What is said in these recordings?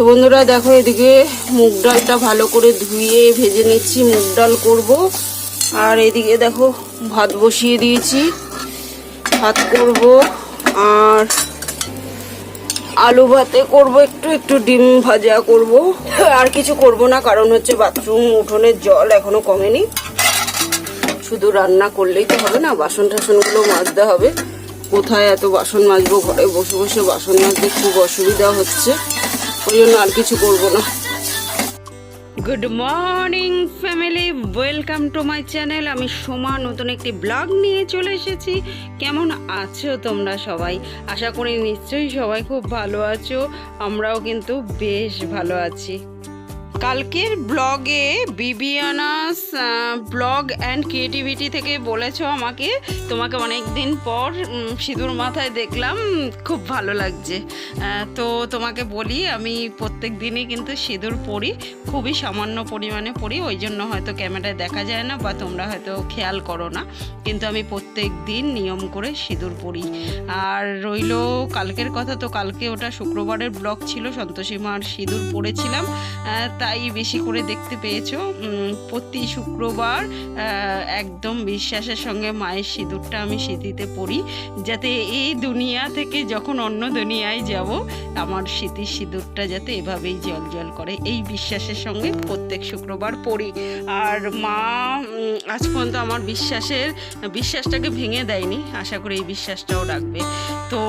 তো বন্ধুরা দেখো এদিকে মুগ ডালটা ভালো করে ধুয়ে ভেজে নিচ্ছি, মুগ ডাল করব। আর এদিকে দেখো ভাত বসিয়ে দিয়েছি। ভাত করব আর আলু ভাতে করব একটু একটু ডিম ভাজা করব। আর কিছু করব না, কারণ হচ্ছে বাথরুম উঠোনের জল এখনও কমেনি। শুধু রান্না করলেই তো হবে না, বাসন টাসনগুলো মাজতে হবে। কোথায় এত বাসন মাজবো, ঘরে বসে বসে বাসন মাজতে খুব অসুবিধা হচ্ছে। আর কিছু না। Good morning family welcome to my channel আমি সোমা, নতুন একটি ব্লগ নিয়ে চলে এসেছি। কেমন আছো তোমরা সবাই? আশা করি নিশ্চয়ই সবাই খুব ভালো আছো। আমরাও কিন্তু বেশ ভালো আছি। কালকের ব্লগে বিবিয়ানাস ব্লগ অ্যান্ড ক্রিয়েটিভিটি থেকে বলেছ আমাকে। তোমাকে অনেক দিন পর সিঁদুর মাথায় দেখলাম খুব ভালো লাগছে। তো তোমাকে বলি আমি প্রত্যেক দিনই কিন্তু সিঁদুর পরি খুবই সামান্য পরিমাণে পরি ওই জন্য হয়তো ক্যামেরায় দেখা যায় না বা তোমরা হয়তো খেয়াল করো না। কিন্তু আমি প্রত্যেক দিন নিয়ম করে সিঁদুর পরি। আর রইল কালকের কথা তো কালকে ওটা শুক্রবারের ব্লগ ছিল সন্তোষী মার সিঁদুর পরেছিলাম আহ, তাই বেশি করে দেখতে পেয়েছ। প্রতি শুক্রবার একদম বিশ্বাসের সঙ্গে মায়ের সিঁদুরটা আমি স্মৃতিতে পড়ি যাতে এই দুনিয়া থেকে যখন অন্য দুনিয়ায় যাব, আমার স্মৃতির সিঁদুরটা যাতে এভাবেই জল জল করে। এই বিশ্বাসের সঙ্গে প্রত্যেক শুক্রবার পড়ি। আর মা আজ পর্যন্ত আমার বিশ্বাসের, বিশ্বাসটাকে ভেঙে দেয়নি। আশা করি এই বিশ্বাসটাও রাখবে। তো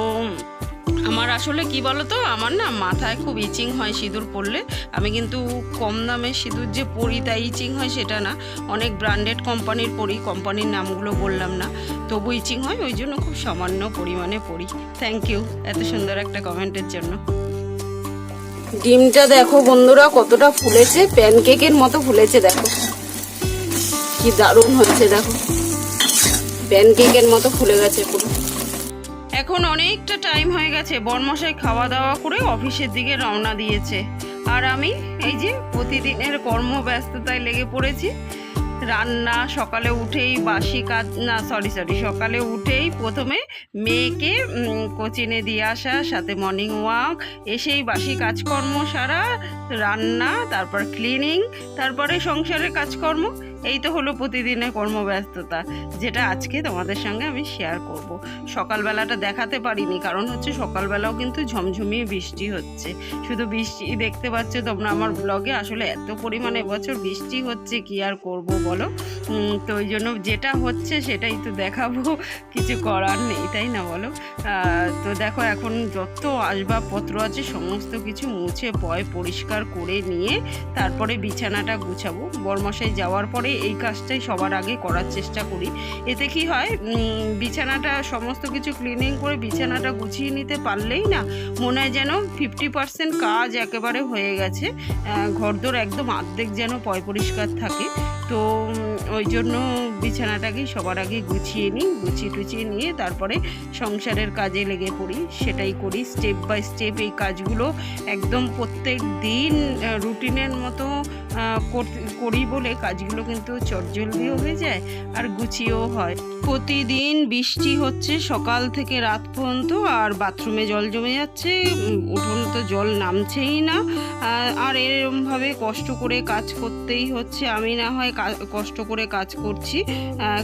আমার আসলে কি বলতো? আমার না মাথায় খুব ইচিং হয় সিঁদুর পরলে। আমি কিন্তু কম দামে সিঁদুর যে পরি, তাই ইচিং হয় সেটা না। অনেক ব্র্যান্ডেড কোম্পানির পরি কোম্পানির নামগুলো বললাম না। তবু ইচিং হয়, ওই জন্য খুব সামান্য পরিমাণে পরি। থ্যাংক ইউ এত সুন্দর একটা কমেন্টের জন্য। ডিমটা দেখো বন্ধুরা, কতটা ফুলেছে। প্যানকেকের মতো ফুলেছে, দেখো। কি দারুণ হয়েছে, দেখো। প্যানকেকের মতো ফুলে গেছে পুরো। এখন অনেকটা টাইম হয়ে গেছে। বনমশাই খাওয়া দাওয়া করে অফিসের দিকে রওনা দিয়েছে। আর আমি এই যে প্রতিদিনের কর্মব্যস্ততায় লেগে পড়েছি রান্না সকালে উঠেই বাসি কাজ, না সরি সরি সকালে উঠেই প্রথমে মেয়েকে কোচিনে দিয়ে আসা, সাথে মর্নিং ওয়াক এসেই বাসি কাজকর্ম সারা, রান্না, তারপর ক্লিনিং তারপরে সংসারের কাজকর্ম, এই তো হলো প্রতিদিনের কর্মব্যস্ততা, যেটা আজকে তোমাদের সঙ্গে আমি শেয়ার করব। সকালবেলাটা দেখাতে পারিনি, কারণ হচ্ছে সকালবেলাও কিন্তু ঝমঝমিয়ে বৃষ্টি হচ্ছে। শুধু বৃষ্টি দেখতে পাচ্ছ তোমরা আমার ব্লগে আসলে এত পরিমাণে এবছর বৃষ্টি হচ্ছে, কি আর করব বলো। তো ওই জন্য যেটা হচ্ছে সেটাই তো দেখাবো। কিছু করার নেই, তাই না বলো? তো দেখো এখন যত আসবাবপত্র আছে সমস্ত কিছু মুছে, পয় পরিষ্কার করে নিয়ে তারপরে বিছানাটা গুছাবো। বরমশাই যাওয়ার পরে এই কাজটাই সবার আগে করার চেষ্টা করি। এতে কি হয় বিছানাটা সমস্ত কিছু ক্লিনিং করে বিছানাটা গুছিয়ে নিতে পারলেই না মনে হয় যেন ফিফটি পার্সেন্ট কাজ একেবারে হয়ে গেছে। ঘরদোর একদম অর্ধেক যেন পয় পরিষ্কার থাকে। তো ওই জন্য বিছানাটাকে সবার আগে গুছিয়ে নিই, গুছিয়ে টুচিয়ে নিয়ে তারপরে সংসারের কাজে লেগে পড়ি। সেটাই করি স্টেপ বাই স্টেপ এই কাজগুলো একদম প্রত্যেক দিন রুটিনের মতো করি বলে কাজগুলো কিন্তু চটজলদিও হয়ে যায় আর গুছিয়েও হয়। প্রতিদিন বৃষ্টি হচ্ছে সকাল থেকে রাত পর্যন্ত আর বাথরুমে জল জমে যাচ্ছে উঠোনে তো জল নামছেই না। আর এরমভাবে কষ্ট করে কাজ করতেই হচ্ছে। আমি না হয় কষ্ট করে কাজ করছি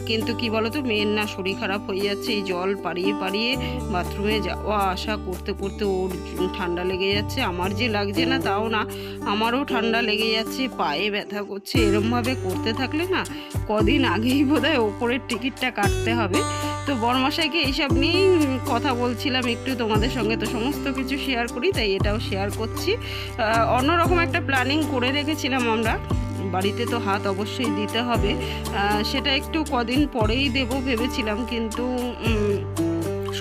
কিন্তু কি বলতো, মেয়ের না শরীর খারাপ হয়ে যাচ্ছে, এই জল পাড়িয়ে পাড়িয়ে বাথরুমে যাওয়া, আসা করতে করতে ওর ঠান্ডা লেগে যাচ্ছে। আমার যে লাগছে না, তাও না, আমারও ঠান্ডা লেগে যাচ্ছে। পায়ে ব্যথা করছে, এরমভাবে করতে থাকলে না কদিন আগেই বোধহয় ওপরের টিকিটটা কাটতে হবে। তো বরমশাইকে এইসব নিয়েই কথা বলছিলাম, একটু তোমাদের সঙ্গে তো সমস্ত কিছু শেয়ার করি, তাই এটাও শেয়ার করছি। অন্যরকম একটা প্ল্যানিং করে রেখেছিলাম আমরা, বাড়িতে তো হাত অবশ্যই দিতে হবে। সেটা একটু কদিন পরেই দেব ভেবেছিলাম, কিন্তু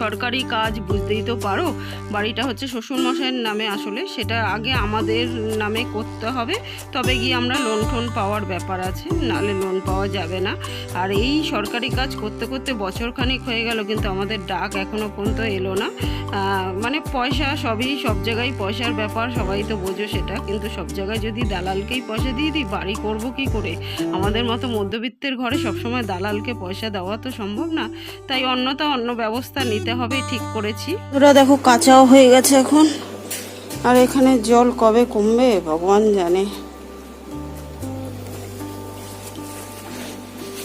সরকারি কাজ বুঝতেই তো পারো। বাড়িটা হচ্ছে শ্বশুরমশাইয়ের নামে আসলে। সেটা আগে আমাদের নামে করতে হবে। তবে গিয়ে আমরা লোন টোন পাওয়ার ব্যাপার আছে, নালে লোন পাওয়া যাবে না। আর এই সরকারি কাজ করতে করতে বছর খানিক হয়ে গেল, কিন্তু আমাদের ডাক এখনও পর্যন্ত এলো না। মানে পয়সা সবই, সব জায়গায় পয়সার ব্যাপার, সবাই তো বোঝো সেটা। কিন্তু সব জায়গায় যদি দালালকেই পয়সা দিয়ে দিই, বাড়ি করব কি করে? আমাদের মতো মধ্যবিত্তের ঘরে সবসময় দালালকে পয়সা দেওয়া তো সম্ভব না। তাই অন্যতা অন্য ব্যবস্থা নিতে হবে, ঠিক করেছি। ওরা দেখো কাঁচাও হয়ে গেছে এখন। আর এখানে জল কবে কমবে, ভগবান জানে।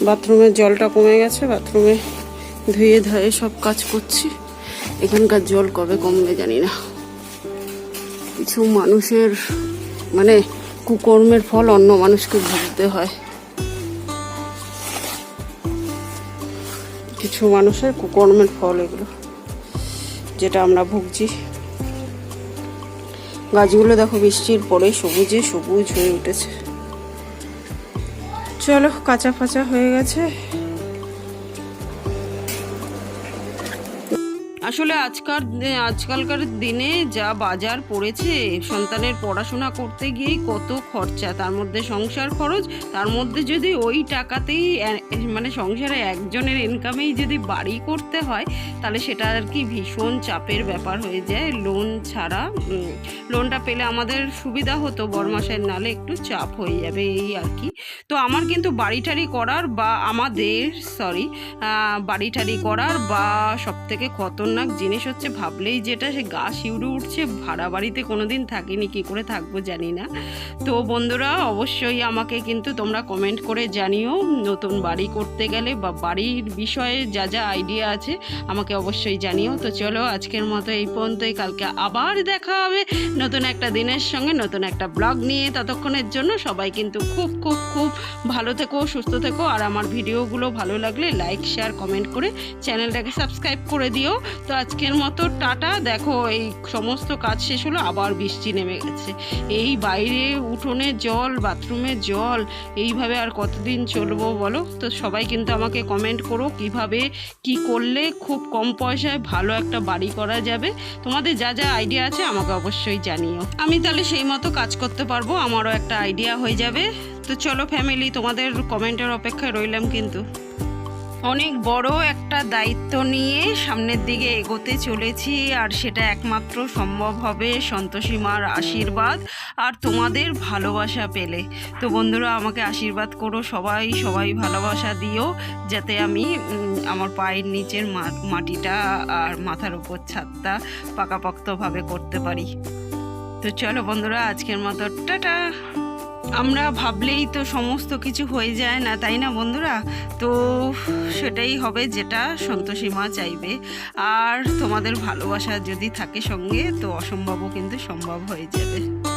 বাথরুমের জলটা কমে গেছে, বাথরুমে ধুয়ে ধুয়ে সব কাজ করছি। এখানকার জল কবে কমবে জানি না। কিছু মানুষের মানে কুকর্মের ফল অন্য মানুষকে ভুগতে হয়। কিছু মানুষের কুকর্মের ফল এগুলো, যেটা আমরা ভুগছি। গাছগুলো দেখো বৃষ্টির পরে সবুজে সবুজ হয়ে উঠেছে। চলো কাঁচা ফাঁচা হয়ে গেছে। আসলে আজকাল আজকালকার দিনে যা বাজার পড়েছে, সন্তানের পড়াশোনা করতে গিয়েই কত খরচা। তার মধ্যে সংসার খরচ, তার মধ্যে যদি ওই টাকাতেই মানে সংসারে একজনের ইনকামেই যদি বাড়ি করতে হয়, তাহলে সেটা আর কি ভীষণ চাপের ব্যাপার হয়ে যায়। লোন ছাড়া লোনটা পেলে আমাদের সুবিধা হতো বরমাসের নালে একটু চাপ হয়ে যাবে এই আর কি। তো আমার কিন্তু বাড়ি টাড়ি করার বা আমাদের সরি বাড়ি টাড়ি করার বা সব থেকে খতরনাক জিনিস হচ্ছে, ভাবলেই যেটা, সে গা শিউরে উঠছে, ভাড়া বাড়িতে কোনোদিন থাকিনি, কী করে থাকব জানি না। তো বন্ধুরা, অবশ্যই আমাকে কিন্তু তোমরা কমেন্ট করে জানিও, নতুন বাড়ি করতে গেলে বা বাড়ির বিষয়ে যা যা আইডিয়া আছে, আমাকে অবশ্যই জানিও। তো চলো, আজকের মতো এই পর্যন্তই। কালকে আবার দেখা হবে নতুন একটা দিনের সঙ্গে, নতুন একটা ব্লগ নিয়ে। ততক্ষণের জন্য সবাই কিন্তু খুব খুব খুব ভালো থেকো, সুস্থ থেকো। আর আমার ভিডিওগুলো ভালো লাগলে লাইক শেয়ার কমেন্ট করে চ্যানেলটাকে সাবস্ক্রাইব করে দিও। তো আজকের মতো টাটা। দেখো, এই সমস্ত কাজ শেষ হলো, আবার বৃষ্টি নেমে গেছে। এই বাইরে উঠোনে জল, বাথরুমে জল, এইভাবে আর কতদিন চলবো বলো? তো সবাই কিন্তু আমাকে কমেন্ট করো, কীভাবে, কি করলে খুব কম পয়সায় ভালো একটা বাড়ি করা যাবে। তোমাদের যা যা আইডিয়া আছে আমাকে অবশ্যই জানিও। আমি তাহলে সেই মতো কাজ করতে পারব, আমারও একটা আইডিয়া হয়ে যাবে। তো চলো ফ্যামিলি তোমাদের কমেন্টের অপেক্ষায় রইলাম কিন্তু। অনেক বড় একটা দায়িত্ব নিয়ে সামনের দিকে এগোতে চলেছি, আর সেটা একমাত্র সম্ভব হবে সন্তোষী মার আশীর্বাদ আর তোমাদের ভালোবাসা পেলে। তো বন্ধুরা, আমাকে আশীর্বাদ করো সবাই সবাই ভালোবাসা দিও, যাতে আমি আমার পায়ের নিচের মাটিটা আর মাথার উপর ছাদটা পাকাপোক্তভাবে করতে পারি। তো চলো বন্ধুরা, আজকের মতো, টাটা! আমরা ভাবলেই তো সমস্ত কিছু হয়ে যায় না, তাই না বন্ধুরা? তো সেটাই হবে যেটা সন্তোষী মা চাইবে। আর তোমাদের ভালোবাসা যদি থাকে সঙ্গে, তো অসম্ভবও কিন্তু সম্ভব হয়ে যাবে।